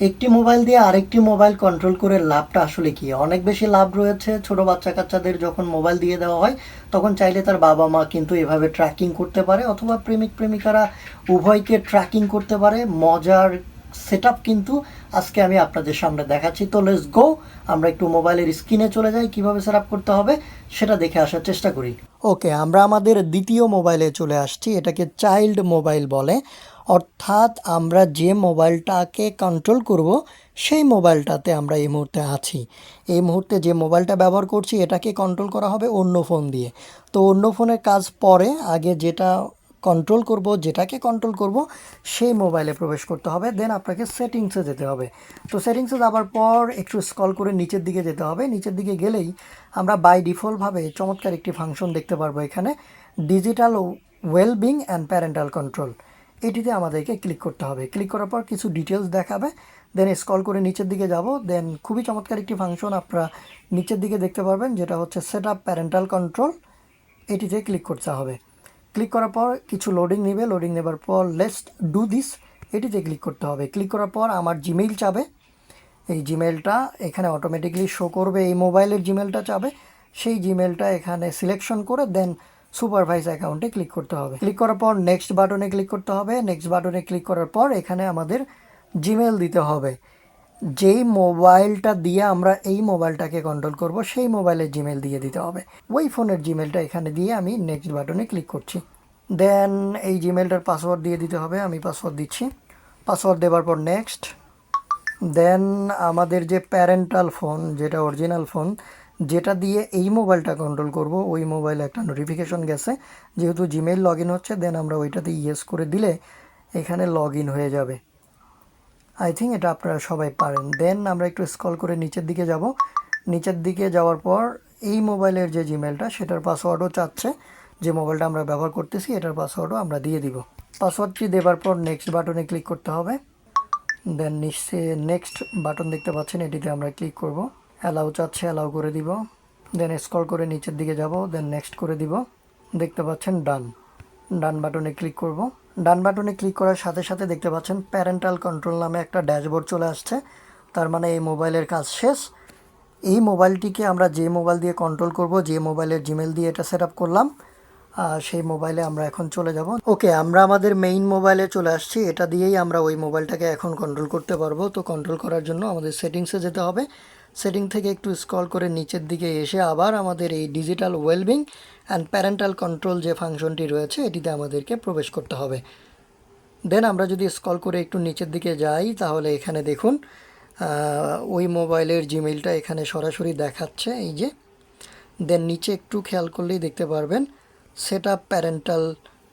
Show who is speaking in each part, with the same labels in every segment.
Speaker 1: একটি মোবাইল দিয়ে আরেকটি মোবাইল কন্ট্রোল করে লাভটা আসলে কি? অনেক বেশি লাভ রয়েছে ছোট বাচ্চা কাচ্চাদের যখন মোবাইল দিয়ে দেওয়া হয়, তখন চাইলে তার বাবা মা কিন্তু এভাবে ট্র্যাকিং করতে পারে অথবা প্রেমিক প্রেমিকারা উভয়কে ট্র্যাকিং করতে পারে। মজার সেট কিন্তু আজকে আমি আপনাদের সামনে দেখাচ্ছি। তো লেটস গো আমরা একটু মোবাইলের স্ক্রিনে চলে যাই, কীভাবে সেট করতে হবে সেটা দেখে আসার চেষ্টা করি। ওকে আমরা আমাদের দ্বিতীয় মোবাইলে চলে আসছি, এটাকে চাইল্ড মোবাইল বলে। অর্থাৎ আমরা যে মোবাইলটাকে কন্ট্রোল করব, সেই মোবাইলটাতে আমরা এই মুহূর্তে আছি। এই মুহূর্তে যে মোবাইলটা ব্যবহার করছি, এটাকে কন্ট্রোল করা হবে অন্য ফোন দিয়ে। তো অন্য ফোনের কাজ পরে আগে যেটা কন্ট্রোল করব, যেটাকে কন্ট্রোল করব, সেই মোবাইলে প্রবেশ করতে হবে। দেন আপনাকে সেটিংসে যেতে হবে। তো সেটিংসে যাওয়ার পর একটু স্কল করে নিচের দিকে যেতে হবে। নিচের দিকে গেলেই আমরা বাই ডিফল্টভাবে চমৎকার একটি ফাংশন দেখতে পারব এখানে digital wellbeing and parental control এটিতে আমাদেরকে ক্লিক করতে হবে। ক্লিক করার পর কিছু ডিটেলস দেখাবে দেন স্কল করে নিচের দিকে যাব। দেন খুবই চমৎকার একটি ফাংশন আপনারা নিচের দিকে দেখতে পারবেন, যেটা হচ্ছে সেট আপ প্যারেন্টাল কন্ট্রোল এটিতে ক্লিক করতে হবে। ক্লিক করার পর কিছু লোডিং নেবে। লোডিং নেবার পর লেস্ট ডু দিস এটিতে ক্লিক করতে হবে। ক্লিক করার পর আমার জিমেইল চাবে। এই জিমেলটা এখানে অটোমেটিকলি শো করবে, এই মোবাইলের জিমেলটা চাবে। সেই জিমেলটা এখানে সিলেকশন করে দেন সুপারভাইজ অ্যাকাউন্টে ক্লিক করতে হবে। ক্লিক করার পর নেক্সট বাটনে ক্লিক করতে হবে। নেক্সট বাটনে ক্লিক করার পর এখানে আমাদের জিমেল দিতে হবে। যেই মোবাইলটা দিয়ে আমরা এই মোবাইলটাকে কন্ট্রোল করব, সেই মোবাইলের জিমেল দিয়ে দিতে হবে। ওই ফোনের জিমেলটা এখানে দিয়ে আমি নেক্সট বাটনে ক্লিক করছি। দেন এই জিমেলটার পাসওয়ার্ড দিয়ে দিতে হবে, আমি পাসওয়ার্ড দিচ্ছি। পাসওয়ার্ড দেওয়ার পর নেক্সট। দেন আমাদের যে প্যারেন্টাল ফোন, যেটা অরিজিনাল ফোন যেটা দিয়ে এই মোবাইলটা কন্ট্রোল করব, ওই মোবাইলে একটা নোটিফিকেশন গেছে। যেহেতু জিমেইল লগ ইন হচ্ছে দেন আমরা ওইটাতে ইয়েস করে দিলে এখানে লগ ইন হয়ে যাবে। আই থিঙ্ক এটা আপনারা সবাই পারেন। দেন আমরা একটু স্ক্রল করে নিচের দিকে যাব। নিচের দিকে যাওয়ার পর এই মোবাইলের যে জিমেলটা সেটার পাসওয়ার্ডও চাচ্ছে। যে মোবাইলটা আমরা ব্যবহার করতেছি, এটার পাসওয়ার্ডও আমরা দিয়ে দিব। পাসওয়ার্ডটি দেওয়ার পর নেক্সট বাটনে ক্লিক করতে হবে। দেন নিচে নেক্সট বাটন দেখতে পাচ্ছেন, এটিতে আমরা ক্লিক করব। অ্যালাউ চাচ্ছে অ্যালাউ করে দিব। দেন স্ক্রল করে নিচের দিকে যাব দেন নেক্সট করে দিব। দেখতে পাচ্ছেন ডান ডান বাটনে ক্লিক করব। ডান বাটনে ক্লিক করার সাথে সাথে দেখতে পাচ্ছেন প্যারেন্টাল কন্ট্রোল নামে একটা ড্যাশবোর্ড চলে আসছে। তার মানে এই মোবাইলের কাজ শেষ। এই মোবাইলটিকে আমরা যে মোবাইল দিয়ে কন্ট্রোল করব, যে মোবাইলের জিমেল দিয়ে এটা সেট করলাম সেই মোবাইলে আমরা এখন চলে যাব। ওকে আমরা আমাদের মেইন মোবাইলে চলে আসছি। এটা দিয়েই আমরা ওই মোবাইলটাকে এখন কন্ট্রোল করতে পারব। তো কন্ট্রোল করার জন্য আমাদের সেটিংসে যেতে হবে। সেটিং থেকে একটু স্ক্রল করে নিচের দিকে এসে আবার আমাদের এই digital wellbeing and parental control যে ফাংশনটি রয়েছে, এটিতে আমাদেরকে প্রবেশ করতে হবে। দেন আমরা যদি স্ক্রল করে একটু নিচের দিকে যাই, তাহলে এখানে দেখুন ওই মোবাইলের জিমেইলটা এখানে সরাসরি দেখাচ্ছে, এই যে। দেন নিচে একটু খেয়াল করলেই দেখতে পারবেন, set up parental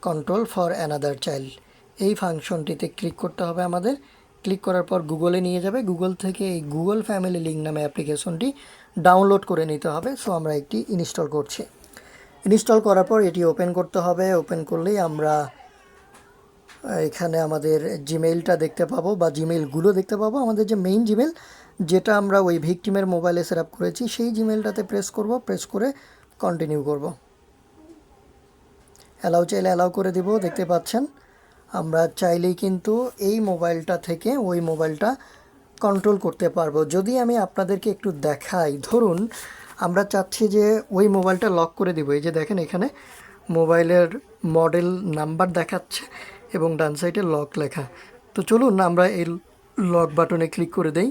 Speaker 1: control for another child. এই ফাংশনটিতে ক্লিক করতে হবে আমাদের। ক্লিক করার পর গুগলে নিয়ে যাবে। গুগল থেকে এই গুগল ফ্যামিলি লিঙ্ক নামে অ্যাপ্লিকেশনটি ডাউনলোড করে নিতে হবে। সো, আমরা একটি ইনস্টল করছি। ইনস্টল করার পর এটি ওপেন করতে হবে। ওপেন করলেই আমরা এখানে আমাদের জিমেইলটা দেখতে পাবো বা জিমেইলগুলো দেখতে পাবো। আমাদের যে মেইন জিমেল যেটা আমরা ওই ভিকটিমের মোবাইলে সেট করেছি, সেই জিমেলটাতে প্রেস করব। প্রেস করে কন্টিনিউ করব। অ্যালাউ চাইলে অ্যালাউ করে দিব। দেখতে পাচ্ছেন? আমরা চাইলেই কিন্তু এই মোবাইলটা থেকে ওই মোবাইলটা কন্ট্রোল করতে পারব। যদি আমি আপনাদেরকে একটু দেখাই, ধরুন আমরা চাচ্ছি যে ওই মোবাইলটা লক করে দিব। এই যে দেখেন এখানে মোবাইলের মডেল নাম্বার দেখাচ্ছে এবং ডান সাইডে লক লেখা। তো চলুন আমরা এই লক বাটনে ক্লিক করে দেই।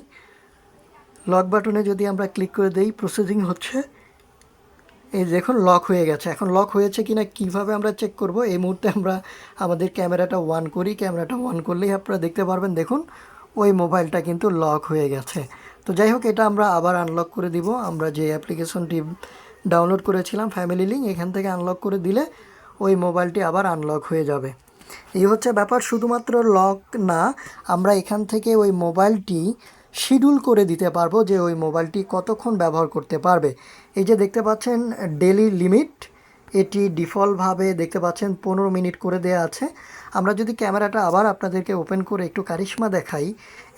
Speaker 1: লক বাটনে যদি আমরা ক্লিক করে দেই প্রসেসিং হচ্ছে এই দেখুন লক হয়ে গেছে। এখন লক হয়েছে কিনা কীভাবে আমরা চেক করব? এই মুহূর্তে আমরা আমাদের ক্যামেরাটা অন করি। ক্যামেরাটা অন করলেই আপনারা দেখতে পারবেন। দেখুন, ওই মোবাইলটা কিন্তু লক হয়ে গেছে। তো যাই হোক, এটা আমরা আবার আনলক করে দিব। আমরা যে অ্যাপ্লিকেশনটি ডাউনলোড করেছিলাম ফ্যামিলি লিঙ্ক এখান থেকে আনলক করে দিলে ওই মোবাইলটি আবার আনলক হয়ে যাবে। এই হচ্ছে ব্যাপার। শুধুমাত্র লক না, আমরা এখান থেকে ওই মোবাইলটি শিডিউল করে দিতে পারব যে ওই মোবাইলটি কতক্ষণ ব্যবহার করতে পারবে। এই যে দেখতে পাচ্ছেন ডেলি লিমিট এটি ডিফল্টভাবে দেখতে পাচ্ছেন, পনেরো মিনিট করে দেওয়া আছে। আমরা যদি ক্যামেরাটা আবার আপনাদেরকে ওপেন করে একটু কারিশমা দেখাই,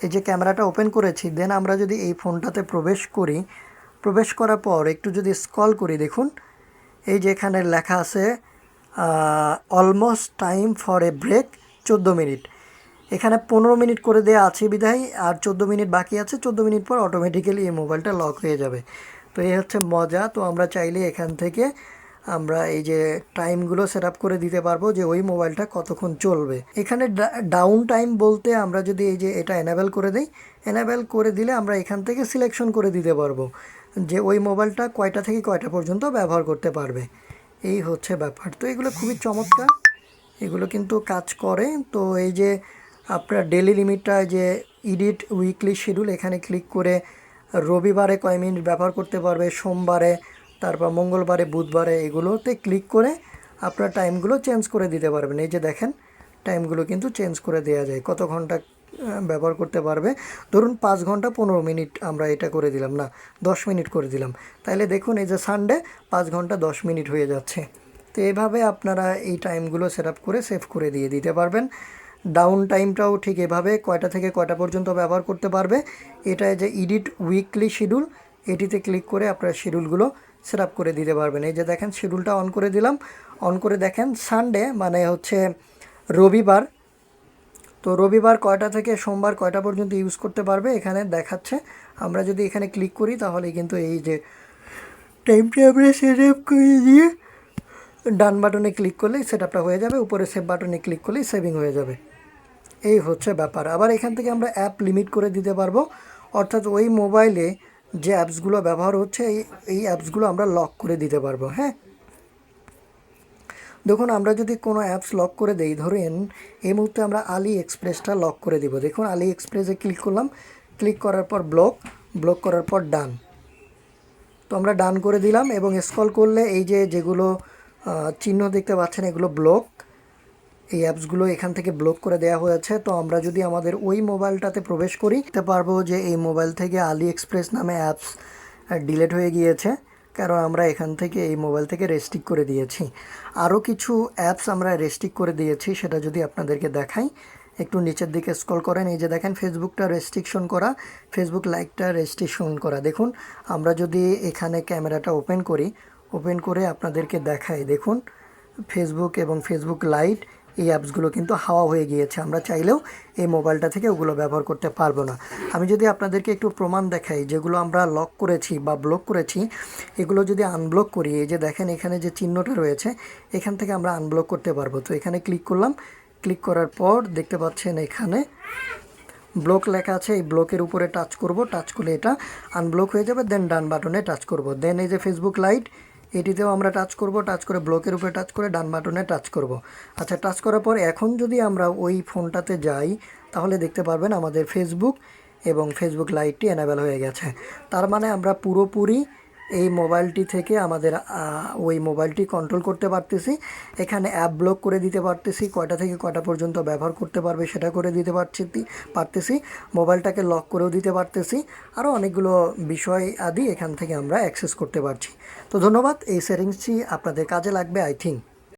Speaker 1: এই যে ক্যামেরাটা ওপেন করেছি দেন আমরা যদি এই ফোনটাতে প্রবেশ করি, প্রবেশ করার পর একটু যদি স্কল করি, দেখুন, এই যে এখানে লেখা আছে almost time for a break চোদ্দ মিনিট। এখানে পনেরো মিনিট করে দেওয়া আছে বিধায় আর চোদ্দ মিনিট বাকি আছে। চোদ্দ মিনিট পর অটোমেটিক্যালি এই মোবাইলটা লক হয়ে যাবে। তো এই হচ্ছে মজা। তো আমরা চাইলে এখান থেকে আমরা এই যে টাইমগুলো সেট আপ করে দিতে পারব যে ওই মোবাইলটা কতক্ষণ চলবে। এখানে ডাউন টাইম বলতে আমরা যদি এই যে এটা এনাবেল করে দিই এনাবেল করে দিলে আমরা এখান থেকে সিলেকশন করে দিতে পারব যে ওই মোবাইলটা কয়টা থেকে কয়টা পর্যন্ত ব্যবহার করতে পারবে। এই হচ্ছে ব্যাপার। তো এগুলো খুবই চমৎকার। এগুলো কিন্তু কাজ করে। তো এই যে আপনার ডেলি লিমিটটা যে ইডিট উইকলি শিডিউল এখানে ক্লিক করে রবিবারে কয় মিনিট ব্যবহার করতে পারবে, সোমবারে, তারপর মঙ্গলবারে, বুধবারে, এগুলোতে ক্লিক করে আপনার টাইমগুলো চেঞ্জ করে দিতে পারবেন। এই যে দেখেন টাইমগুলো কিন্তু চেঞ্জ করে দেওয়া যায়, কত ঘণ্টা ব্যবহার করতে পারবে। ধরুন পাঁচ ঘণ্টা পনেরো মিনিট আমরা এটা করে দিলাম, না, দশ মিনিট করে দিলাম। তাহলে দেখুন এই যে সানডে পাঁচ ঘণ্টা দশ মিনিট হয়ে যাচ্ছে। তো এভাবে আপনারা এই টাইমগুলো সেট আপ করে সেভ করে দিয়ে দিতে পারবেন। ডাউন টাইমটাও ঠিক এভাবে কয়টা থেকে কয়টা পর্যন্ত ব্যবহার করতে পারবে। এটা যে ইডিট উইকলি শিডিউল, এটিতে ক্লিক করে আপনারা শিডিউলগুলো সেট আপ করে দিতে পারবেন। এই যে দেখেন, শিডিউলটা অন করে দিলাম। অন করে দেখেন, সানডে মানে হচ্ছে রবিবার। তো রবিবার কয়টা থেকে সোমবার কয়টা পর্যন্ত ইউজ করতে পারবে এখানে দেখাচ্ছে। আমরা যদি এখানে ক্লিক করি তাহলে কিন্তু এই যে টাইমটা আমরা সেট আপ করে দিয়ে ডান বাটনে ক্লিক করলেই সেট আপটা হয়ে যাবে। উপরে সেভ বাটনে ক্লিক করলেই সেভিং হয়ে যাবে। এই হচ্ছে ব্যাপার। আবার এখান থেকে আমরা অ্যাপ লিমিট করে দিতে পারব। অর্থাৎ ওই মোবাইলে যে অ্যাপসগুলো ব্যবহার হচ্ছে, এই এই অ্যাপসগুলো আমরা লক করে দিতে পারব হ্যাঁ? দেখুন, আমরা যদি কোনো অ্যাপস লক করে দেই, ধরেন এই মুহূর্তে আমরা আলি এক্সপ্রেসটা লক করে দিব। দেখুন আলি এক্সপ্রেসে ক্লিক করলাম। ক্লিক করার পর ব্লক ব্লক করার পর ডান তো আমরা ডান করে দিলাম এবং স্ক্রল করলে এই যে যেগুলো চিহ্ন দেখতে পাচ্ছেন, এগুলো ব্লক এই অ্যাপসগুলো এখান থেকে ব্লক করে দেওয়া হয়েছে তো আমরা যদি আমাদের ওই মোবাইলটাতে প্রবেশ করি, দেখতে পারব যে এই মোবাইল থেকে আলি এক্সপ্রেস নামে অ্যাপস ডিলেট হয়ে গিয়েছে। কারণ আমরা এখান থেকে এই মোবাইল থেকে রেস্ট্রিক্ট করে দিয়েছি। আরও কিছু অ্যাপস আমরা রেস্ট্রিক্ট করে দিয়েছি, সেটা যদি আপনাদেরকে দেখাই। একটু নিচের দিকে স্ক্রল করেন, এই যে দেখেন ফেসবুকটা রেস্ট্রিকশন করা, ফেসবুক লাইকটা রেস্ট্রিকশন করা। দেখুন, আমরা যদি এখানে ক্যামেরাটা ওপেন করি, ওপেন করে আপনাদেরকে দেখাই। দেখুন, ফেসবুক এবং ফেসবুক লাইট এই অ্যাপসগুলো কিন্তু হাওয়া হয়ে গিয়েছে। আমরা চাইলেও এই মোবাইলটা থেকে ওগুলো ব্যবহার করতে পারব না। আমি যদি আপনাদেরকে একটু প্রমাণ দেখাই, যেগুলো আমরা লক করেছি বা ব্লক করেছি, এগুলো যদি আনব্লক করি, এই যে দেখেন এখানে যে চিহ্নটা রয়েছে, এখান থেকে আমরা আনব্লক করতে পারব। তো এখানে ক্লিক করলাম। ক্লিক করার পর দেখতে পাচ্ছেন এখানে ব্লক লেখা আছে, এই ব্লকের উপরে টাচ করব। টাচ করলে এটা আনব্লক হয়ে যাবে, দেন ডান বাটনে টাচ করব। দেন এই যে ফেসবুক লাইট এটিতেও আমরা টাচ করব টাচ করে ব্লকের উপরে টাচ করে ডান বাটনে টাচ করব। আচ্ছা টাচ করার পর এখন যদি আমরা ওই ফোনটাতে যাই, তাহলে দেখতে পারবেন আমাদের ফেসবুক এবং ফেসবুক লাইটটি অ্যানাবেল হয়ে গেছে। তার মানে আমরা পুরোপুরি এই মোবাইলটি থেকে আমাদের ওই মোবাইলটি কন্ট্রোল করতে পারতেছি। এখানে অ্যাপ ব্লক করে দিতে পারতেছি। কয়টা থেকে কয়টা পর্যন্ত ব্যবহার করতে পারবে সেটা করে দিতে পারছি পারতেছি। মোবাইলটাকে লক করেও দিতে পারতেছি। আরও অনেকগুলো বিষয় আদি এখান থেকে আমরা অ্যাক্সেস করতে পারছি। তো ধন্যবাদ। এই সেটিংসটি আপনাদের কাজে লাগবে আই থিঙ্ক